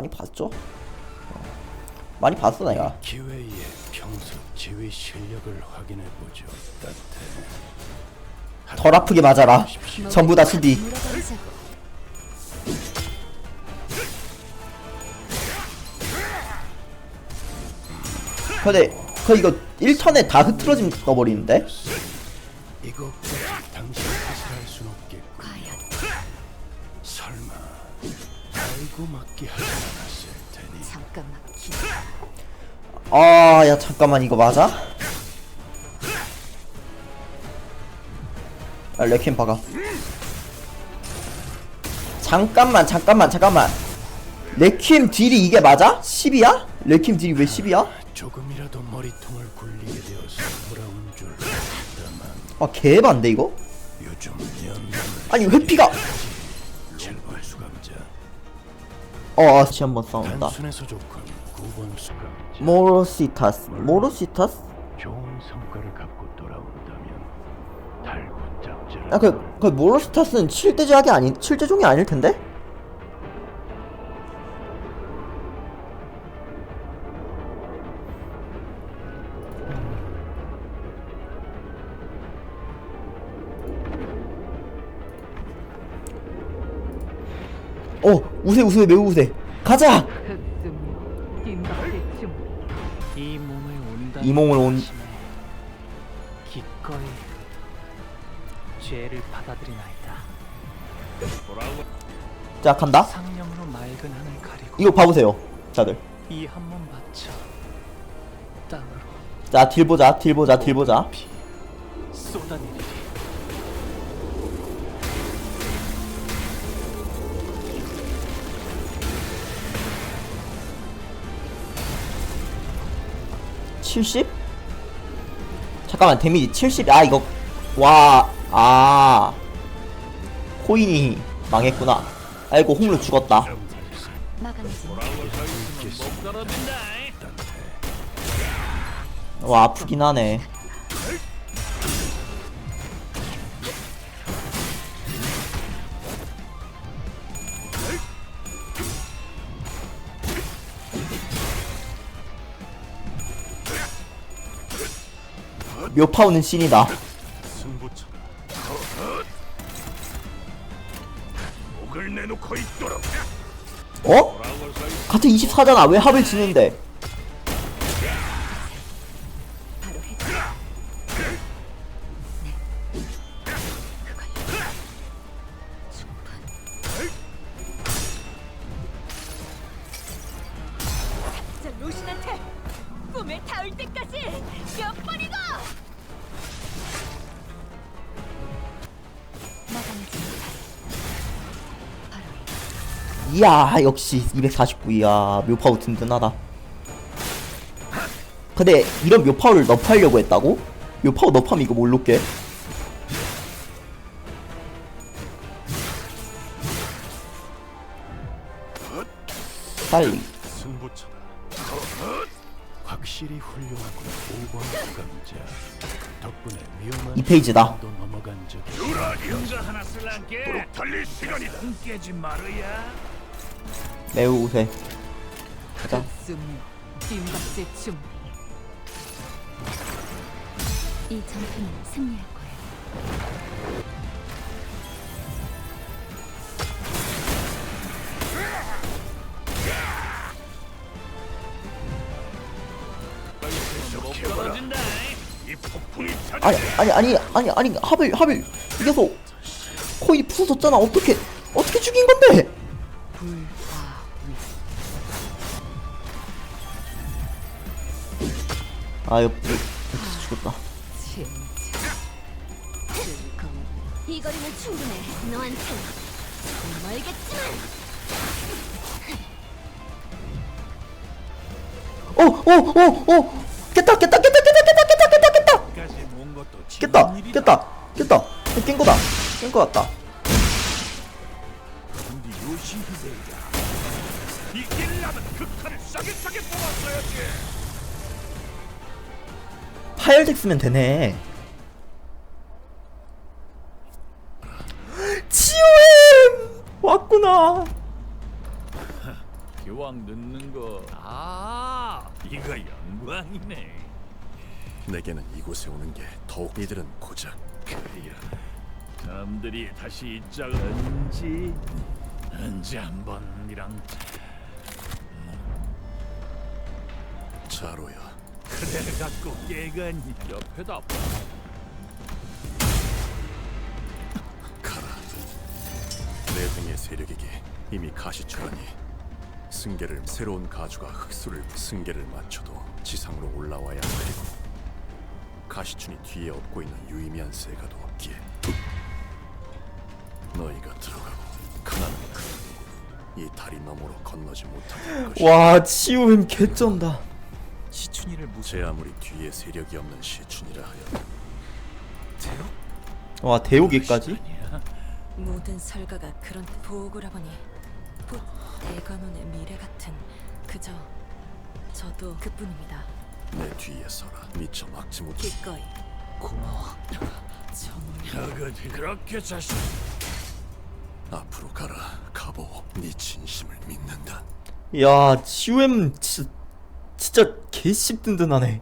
많이 봤죠? 어, 많이 봤어 내가 기회에 평소 지휘 실력을 확인해 보죠. 덜 아프게 맞아라 전부 다 수비. 근데 그 이거 1턴에 다 흐트러짐 떠버리는데? 이것까지 당신 탓을 할 순 없겠고. 과연 설마 알고 맞게 않았을 테니. 잠깐만 기. 아 야 잠깐만 이거 맞아? 아 레퀴엠 박아 잠깐만 잠깐만 잠깐만 레퀴엠 딜이 이게 맞아? 10이야? 레퀴엠 딜이 왜 10이야? 조금이라도 머리통을 굴리게 되어서 돌아온 줄 알았다만 아 개반데 이거? 요즘 아니 회피가 어 다시 한번 싸운다. 단순해 9번 수감자 모로시타스. 모로시타스? 좋은 성과를 갖고 돌아온다면 달고 짭짤한 아 그 그 모로시타스는 7대작이 아닌 7대종이 아닐 텐데? 우세 우세 매우 우세. 가자! 이 몸을 온다 이 몸을 온- 기꺼이 죄를 받아들이나이다. 자 간다. 상념으로 맑은 하늘 가리고 이거 봐보세요 다들. 이 한 몸 바쳐 땅으로 자 딜 보자 딜 보자 딜 보자. 피 쏟아내리리 칠십? 잠깐만 데미지 70? 아 이거 와아 코인이 망했구나 아이고 홍루 죽었다. 와 아프긴 하네 묘파오는 씬이다. 어? 같은 24잖아. 왜 합을 지는데? 이야 역시 249이야 묘파오 든든하다. 근데 이런 묘파오를 넙하려고 했다고? 묘파오 넙하면 이거 뭘로 깨? 빨리. 승부처다. 확실히 훌륭하고 5번 수감자. 덕분에 위험한 이 페이지다. 도 넘어간 적이 하나 쓸란게 달릴 시간이다. 깨지 말아야 매우 우세. 가자. 이 전투는 승리할 거야. 아니 아니 아니 아니 아니 합을 합을 이겨서 코인이 부서졌잖아. 어떻게 어떻게 죽인 건데 아 이거 죽었다. 이 거리는 충분해. 너한테 멀겠지만. 어어어어 깼다 깼다 깼다 깼다 깼다 깼다 깼다 깼다 까지 몬 것도 깼다 깼다 깼다 깬 거다 깬 거 같다 파열덱 쓰면 되네 지오엠 왔구나 기왕 늦는 거. 아, 이거 영광이네. 내게는 이곳에 오는 게 더욱 이들은 고작 그려. 사람들이 다시 언제 언제 한번이랑 자로야 그래 갖고 깨가니 옆에다 가라. 내 등의 세력에게 이미 가시출하니 승계를 새로운 가주가 흑수를 승계를 맞춰도 지상으로 올라와야 하리고 가시춘이 뒤에 업고 있는 유의미한 세가도 없기에 너희가 들어가고 가나는 그이 다리 너머로 건너지 못하게 할 것이다 와 치우임 개쩐다 시춘이를 제 아무리 뒤에 세력이 없는 시춘이라 하여. 와 대우기까지? 모든 설가가 그런 보고라보니 곧 대관원의 미래 같은 그저 저도 그뿐입니다. 내 뒤에 서라. 미처 막지 못 기꺼이. 고마워. 정말 저거지 그렇게 자신 앞으로 가라 가보. 네 진심을 믿는다. 야 치우임 진짜 진짜 개씹 든든하네